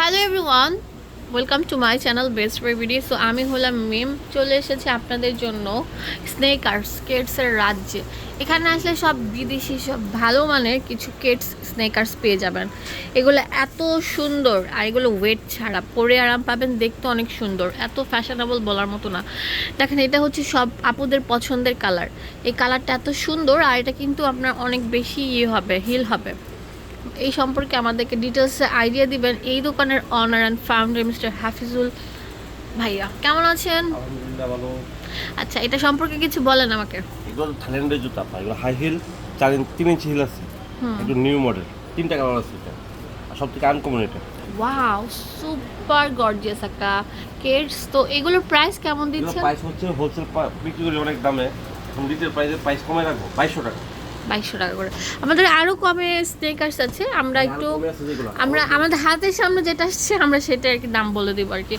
Hello everyone welcome to my channel best video so আমি হলাম মিম। চলে এসেছি আপনাদের জন্য স্নেক আর স্কেটসের রাজ্যে। এখানে আসলে সব বিদেশি, সব ভালো মানের কিছু কেটস স্নেকার্স পেয়ে যাবেন। এগুলো এত সুন্দর আর এগুলো ওয়েট ছাড়া পরে আরাম পাবেন, দেখতে অনেক সুন্দর। এত ফ্যাশনেবল বলার মতো না। দেখেন, এটা হচ্ছে সব আপুদের পছন্দের কালার এই কালারটা এত সুন্দর আর এটা কিন্তু আপনার অনেক বেশি ইয়ে হবে হিল হবে। এই সম্পর্কে আমাদেরকে ডিটেলসে আইডিয়া দিবেন এই দোকানের owner and founder mister Hafizul ভাইয়া। কেমন আছেন? ভালো। আচ্ছা এটা সম্পর্কে কিছু বলেন আমাকে। এগুলো থাইল্যান্ডের জুতা পায় এগুলো হাই হিল চার ইঞ্চ তিন ইঞ্চি হিল আছে। একটু নিউ মডেল তিনটা কালার আছে এটা। আর সব থেকে আনকমন এটা। ওয়াও সুপার গর্জিয়াস একটা কেডস তো এগুলোর প্রাইস কেমন দিচ্ছেন? প্রাইস হচ্ছে হোলসেল বিক্রি করি অনেক দামে। এখন রিটেল প্রাইসে প্রাইস কমে রাখব বাইশশো টাকা। বাইশশো টাকা করে। আমাদের আরও কমে স্নেকার্স আছে আমরা একটু। আমরা আমাদের হাতের সামনে যেটা আসছে আমরা সেটা আর কি দাম বলে দিব আর কি।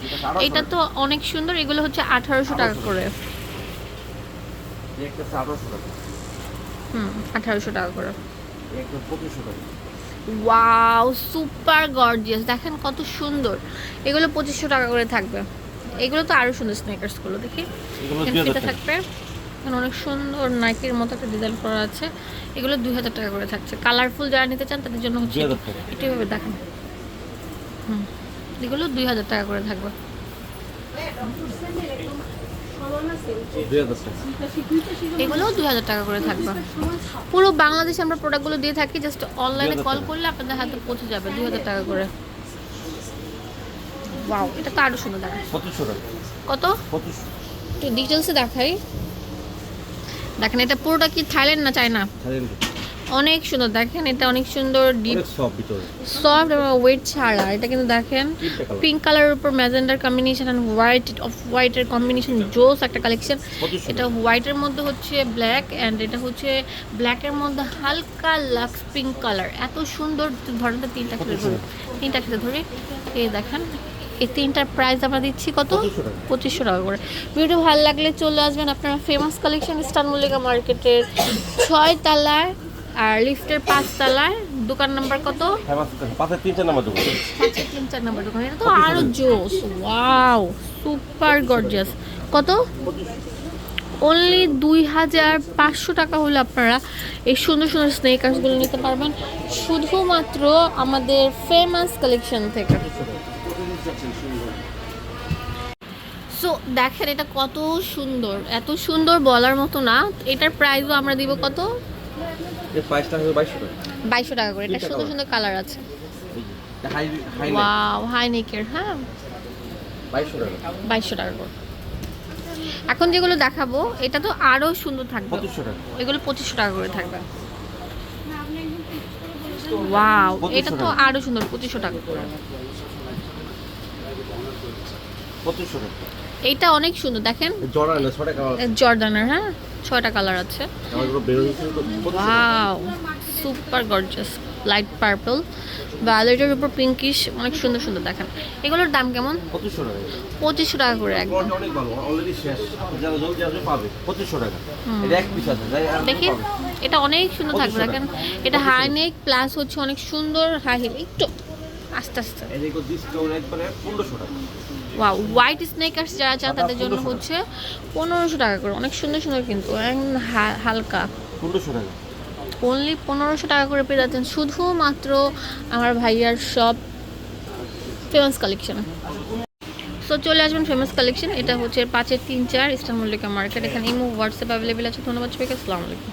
এটা তো অনেক সুন্দর এগুলো হচ্ছে আঠারোশো টাকা করে। হুম আঠারোশো টাকা করে। এই একটা পঁচিশশো টাকা। Wow super gorgeous. দেখেন কত সুন্দর। এগুলো পঁচিশশো টাকা করে থাকবে। এগুলো তো আরও সুন্দর স্নেকার্সগুলো দেখি। থাকবে। এখানে অনেক সুন্দর নাইকের মতো একটা ডিজাইন করা আছে। এগুলো দুই হাজার টাকা করে থাকছে। কালারফুল যারা নিতে চান তাদের জন্য হচ্ছে 2000 একটু এভাবে দেখেন। হুম। এগুলো দুই হাজার টাকা করে থাকবে। দুই হাজার টাকা। এগুলো দুই হাজার টাকা করে থাকবে। পুরো বাংলাদেশে আমরা প্রোডাক্টগুলো দিয়ে থাকি জাস্ট অনলাইনে কল করলে আপনাদের হাতে পৌঁছে যাবে দুই হাজার টাকা করে। ওয়াও এটা তো আরও সুন্দর পঁচিশশো কত? একটু ডিটেলসে দেখাই। দেখেন এটা পুরোটা কি থাইল্যান্ড না চায়না? অনেক সুন্দর দেখেন এটা অনেক সুন্দর ডিপ সফট এবং ওয়েট ছাড়া। এটা কিন্তু দেখেন পিঙ্ক কালারের উপর ম্যাজেন্ডার কম্বিনেশন অ্যান্ড হোয়াইট অফ হোয়াইটের কম্বিনেশন জোস একটা কালেকশন এটা হোয়াইটের মধ্যে হচ্ছে ব্ল্যাক অ্যান্ড এটা হচ্ছে ব্ল্যাকের মধ্যে হালকা লাক্স পিঙ্ক কালার এত সুন্দর ধরেন তো তিনটা খেতে ধরে। তিনটা খেতে ধরে। এই দেখেন এই তিনটার প্রাইস আমরা দিচ্ছি কত? পঁচিশশো টাকা। করে। ভিডিও ভালো লাগলে চলে আসবেন আপনারা ফেমাস কালেকশন স্টার মল্লিকা মার্কেটের ছয় তলায় আর লিফটের পাঁচ তলায় দোকান নাম্বার কত? পাঁচের তিন চার নাম্বার পাঁচের তিন চার নাম্বার দোকান। এটা তো আরও জোস। ওয়াও সুপার গর্জিয়াস কত? অনলি দুই হাজার পাঁচশো টাকা হলে আপনারা এই সুন্দর সুন্দর স্নেকার্সগুলো নিতে পারবেন। শুধুমাত্র আমাদের ফেমাস কালেকশন থেকে। সো দেখেন এটা কত সুন্দর। এত সুন্দর বলার মতো না। এটার প্রাইসও আমরা দিব কত? বাইশশো টাকা। করে। এটা সুন্দর সুন্দর কালার আছে। ওয়াও হাই নেকের হ্যাঁ? বাইশশো টাকা। করে। এখন যেগুলো দেখাবো এটা তো আরও সুন্দর থাকবে। এগুলো পঁচিশশো টাকা করে থাকবে। ওয়াও এটা তো 2500 আরও সুন্দর পঁচিশশো টাকা করে। পঁচিশশো টাকা এইটা অনেক সুন্দর দেখেন। জর্ডান না ছটা কালার জর্দানের হ্যাঁ? ছয়টা কালার আছে। Wow super gorgeous light purple ভায়োলেটের উপর পিঙ্কিশ অনেক সুন্দর সুন্দর দেখেন। এগুলোর দাম কেমন? পঁচিশশো টাকা। পঁচিশশো টাকা করে একদম। কোয়ালিটি অনেক ভালো অলরেডি শেষ। যারা জলদি আসবে পাবে। পঁচিশশো টাকা। এটা এক পিস আছে দেখি। এটা অনেক সুন্দর থাকবে দেখেন। এটা হাই নেক প্লাস হচ্ছে অনেক সুন্দর হাই হিল একটু আস্তে আস্তে। ওয়াও হোয়াইট স্নেকার্স যারা চান তাদের জন্য হচ্ছে পনেরোশো টাকা করে। অনেক সুন্দর সুন্দর কিন্তু হালকা। পনেরোশো টাকা। অনলি পনেরোশো টাকা করে পেয়ে যাচ্ছেন শুধুমাত্র আমার ভাইয়ার সব ফেমাস কালেকশনে সো চলে আসবেন ফেমাস কালেকশন এটা হচ্ছে পাঁচের তিন চার ইস্টার মার্কেট এখানে ইমো হোয়াটসঅ্যাপ অ্যাভেলেবেল আছে। ধন্যবাদ সবাইকে। আসসালামু আলাইকুম।